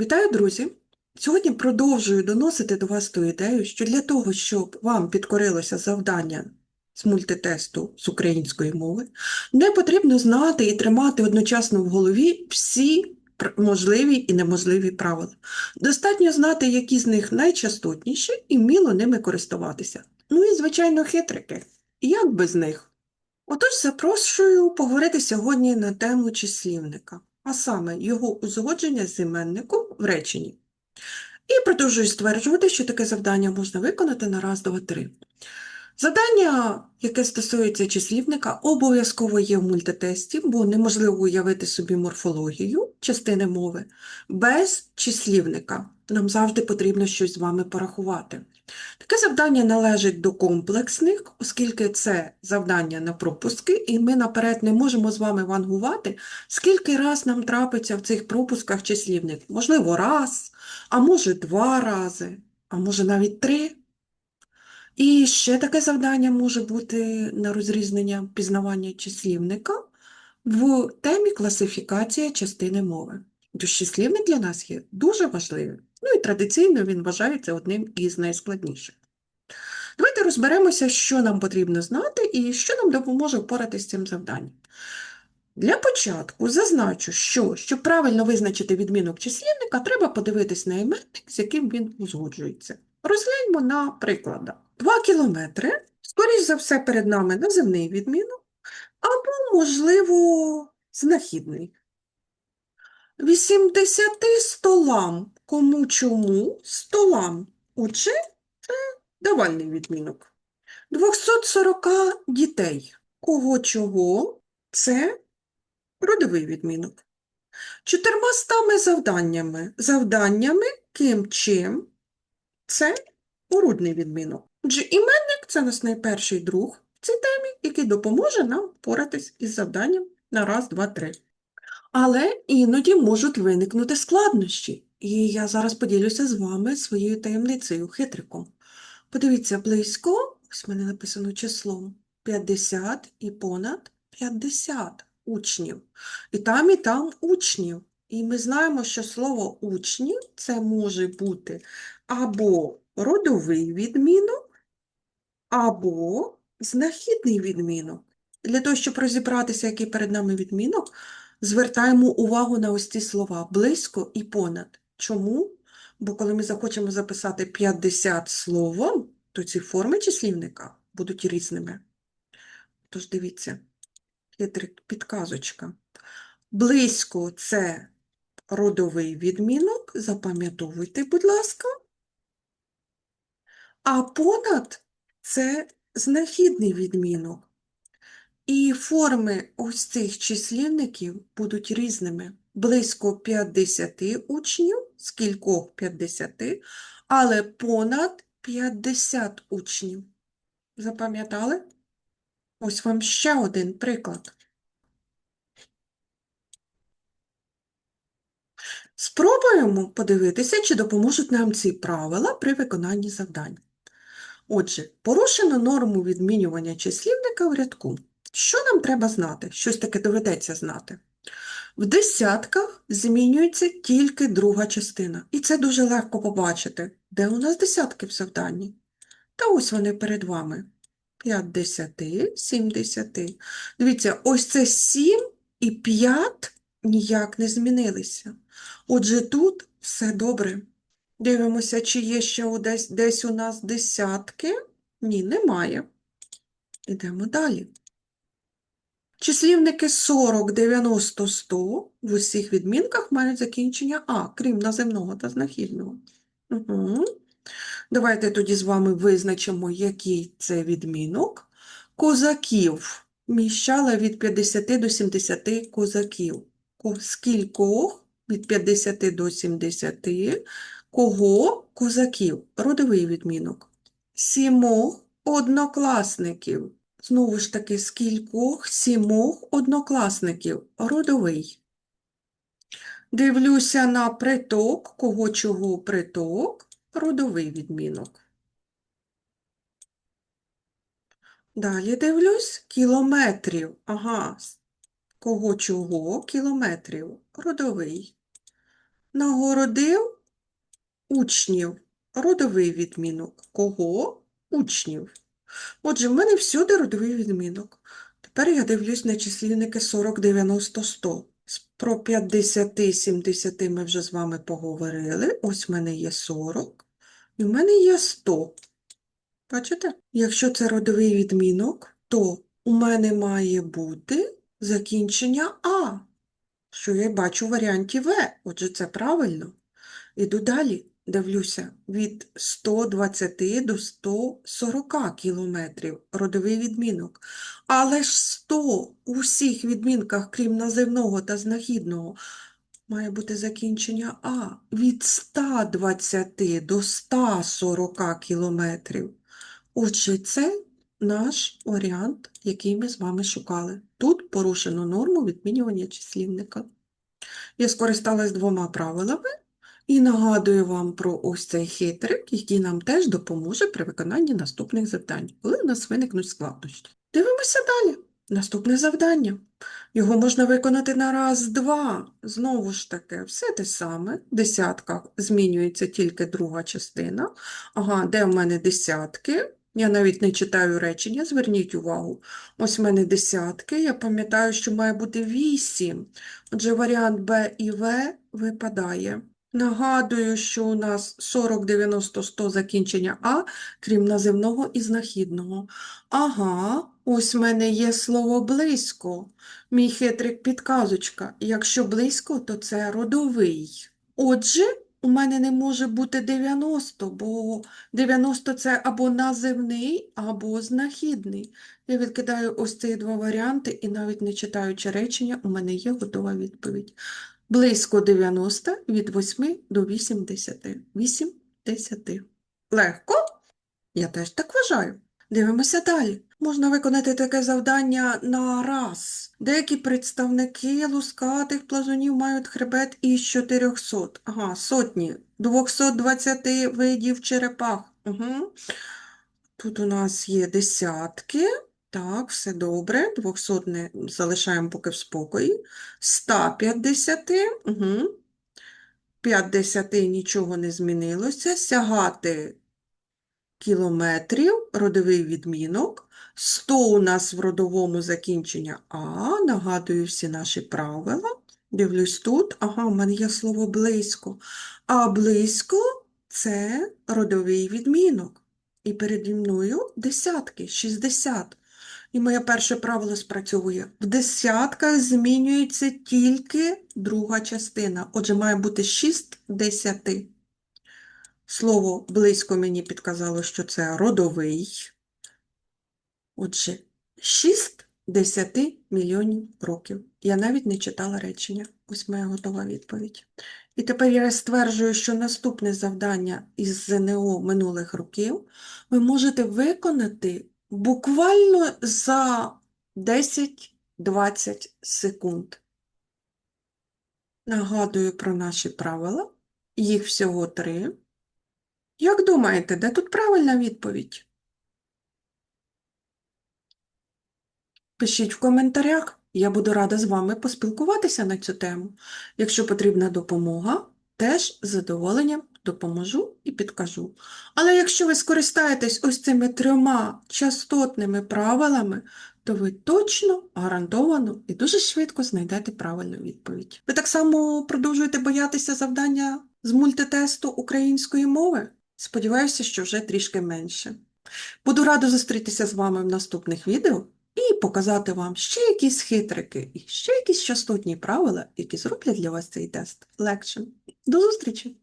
Вітаю, друзі! Сьогодні продовжую доносити до вас ту ідею, що для того, щоб вам підкорилося завдання з мультитесту з української мови, не потрібно знати і тримати одночасно в голові всі можливі і неможливі правила. Достатньо знати, які з них найчастотніші, і вміло ними користуватися. Ну і, звичайно, хитрики. Як без них? Отож, запрошую поговорити сьогодні на тему числівника, а саме його узгодження з іменником в реченні. І продовжую стверджувати, що таке завдання можна виконати на раз, два, три. Завдання, яке стосується числівника, обов'язково є в мультитесті, бо неможливо уявити собі морфологію частини мови без числівника. Нам завжди потрібно щось з вами порахувати. Таке завдання належить до комплексних, оскільки це завдання на пропуски, і ми наперед не можемо з вами вангувати, скільки раз нам трапиться в цих пропусках числівник. Можливо, раз, а може два рази, а може навіть три. І ще таке завдання може бути на розрізнення пізнавання числівника в темі класифікація частини мови. Тож числівник для нас є дуже важливим. Ну і традиційно він вважається одним із найскладніших. Давайте розберемося, що нам потрібно знати і що нам допоможе впоратися з цим завданням. Для початку зазначу, що, щоб правильно визначити відмінок числівника, треба подивитись на іменник, з яким він узгоджується. Розгляньмо на прикладах. 2 кілометри, скоріш за все, перед нами наземний відмінок, або, можливо, знахідний. 80 столам. Кому чому столам. Отже, це давальний відмінок. 240 дітей. Кого чого це родовий відмінок. Чотирмастами завданнями. Завданнями ким чим це орудний відмінок. Отже, іменник це наш найперший друг в цій темі, який допоможе нам впоратись із завданням на раз, два, три. Але іноді можуть виникнути складнощі, і я зараз поділюся з вами своєю таємницею, хитриком. Подивіться близько, ось в мене написано число 50 і понад 50 учнів. І там, і там учнів. І ми знаємо, що слово учнів це може бути або родовий відмінок, або знахідний відмінок. Для того, щоб розібратися, який перед нами відмінок, звертаємо увагу на ось ці слова близько і понад. Чому? Бо коли ми захочемо записати 50 словом, то ці форми числівника будуть різними. Тож дивіться, хитрик, підказочка. Близько це родовий відмінок, запам'ятовуйте, будь ласка. А понад це знахідний відмінок. І форми ось цих числівників будуть різними. Близько 50 учнів, з кількох 50, але понад 50 учнів. Запам'ятали? Ось вам ще один приклад. Спробуємо подивитися, чи допоможуть нам ці правила при виконанні завдань. Отже, порушено норму відмінювання числівника в рядку. Що нам треба знати? Щось таке доведеться знати. В десятках змінюється тільки друга частина. І це дуже легко побачити. Де у нас десятки в завданні? Та ось вони перед вами. 50, 70. Дивіться, ось це 7 і 5 ніяк не змінилися. Отже, тут все добре. Дивимося, чи є ще десь, десь у нас десятки. Ні, немає. Ідемо далі. Числівники 40, 90, 100 в усіх відмінках мають закінчення А, крім наземного та знахідного. Угу. Давайте тоді з вами визначимо, який це відмінок. Козаків вміщала від 50 до 70 козаків. Скількох від 50 до 70. Кого? Козаків. Родовий відмінок. Сімох однокласників. Знову ж таки, скількох? Сімох однокласників. Родовий. Дивлюся на приток. Кого чого приток? Родовий відмінок. Далі дивлюсь кілометрів. Ага. Кого чого? Кілометрів. Родовий. нагородив учнів. Родовий відмінок. Кого? Учнів. Отже, в мене всюди родовий відмінок. Тепер я дивлюсь на числівники 40, 90, 100. Про 50, 70 ми вже з вами поговорили. Ось в мене є 40. І в мене є 100. Бачите? Якщо це родовий відмінок, то у мене має бути закінчення А, що я бачу в варіанті В. Отже, це правильно. Іду далі, дивлюся, від 120 до 140 кілометрів родовий відмінок. Але ж 100 у всіх відмінках, крім називного та знахідного, має бути закінчення А. Від 120 до 140 кілометрів. Отже, це наш варіант, який ми з вами шукали. Тут порушено норму відмінювання числівника. Я скористалась двома правилами і нагадую вам про ось цей хитрик, який нам теж допоможе при виконанні наступних завдань, коли у нас виникнуть складнощі. Дивимося далі. Наступне завдання. Його можна виконати на раз, два. Знову ж таки, все те саме. Десятка змінюється тільки друга частина. Ага, де в мене десятки? Я навіть не читаю речення, зверніть увагу. Ось в мене десятки, я пам'ятаю, що має бути вісім. Отже, варіант Б і В випадає. Нагадую, що у нас 40, 90, 100 закінчення А, крім називного і знахідного. Ага, ось в мене є слово близько. Мій хитрик підказочка. Якщо близько, то це родовий. Отже, у мене не може бути 90, бо 90 це або називний, або знахідний. Я відкидаю ось ці два варіанти і навіть не читаючи речення, у мене є готова відповідь. Близько 90 від 8 до 80. 80. Легко? Я теж так вважаю. Дивимося далі. Можна виконати таке завдання на раз. Деякі представники лускатих плазунів мають хребет із 400. Ага, сотні. 220 видів черепах. Угу. Тут у нас є десятки. Так, все добре. 200 не залишаємо поки в спокої. 150. Угу. 50 нічого не змінилося. Сягати кілометрів, родовий відмінок. 100 у нас в родовому закінчення А. Нагадую всі наші правила. Дивлюсь тут. Ага, у мене є слово близько. А близько це родовий відмінок. І переді мною десятки, 60. І моє перше правило спрацьовує. В десятках змінюється тільки друга частина. Отже, має бути 6 десяти. Слово близько мені підказало, що це родовий. Отже, 6 10 мільйонів років. Я навіть не читала речення. Ось моя готова відповідь. І тепер я стверджую, що наступне завдання із ЗНО минулих років ви можете виконати буквально за 10-20 секунд. Нагадую про наші правила. Їх всього три. Як думаєте, де тут правильна відповідь? Пишіть в коментарях, я буду рада з вами поспілкуватися на цю тему. Якщо потрібна допомога, теж з задоволенням допоможу і підкажу. Але якщо ви скористаєтесь ось цими трьома частотними правилами, то ви точно, гарантовано і дуже швидко знайдете правильну відповідь. Ви так само продовжуєте боятися завдання з мультитесту української мови? Сподіваюся, що вже трішки менше. Буду рада зустрітися з вами в наступних відео і показати вам ще якісь хитрики і ще якісь частотні правила, які зроблять для вас цей тест легшим. До зустрічі!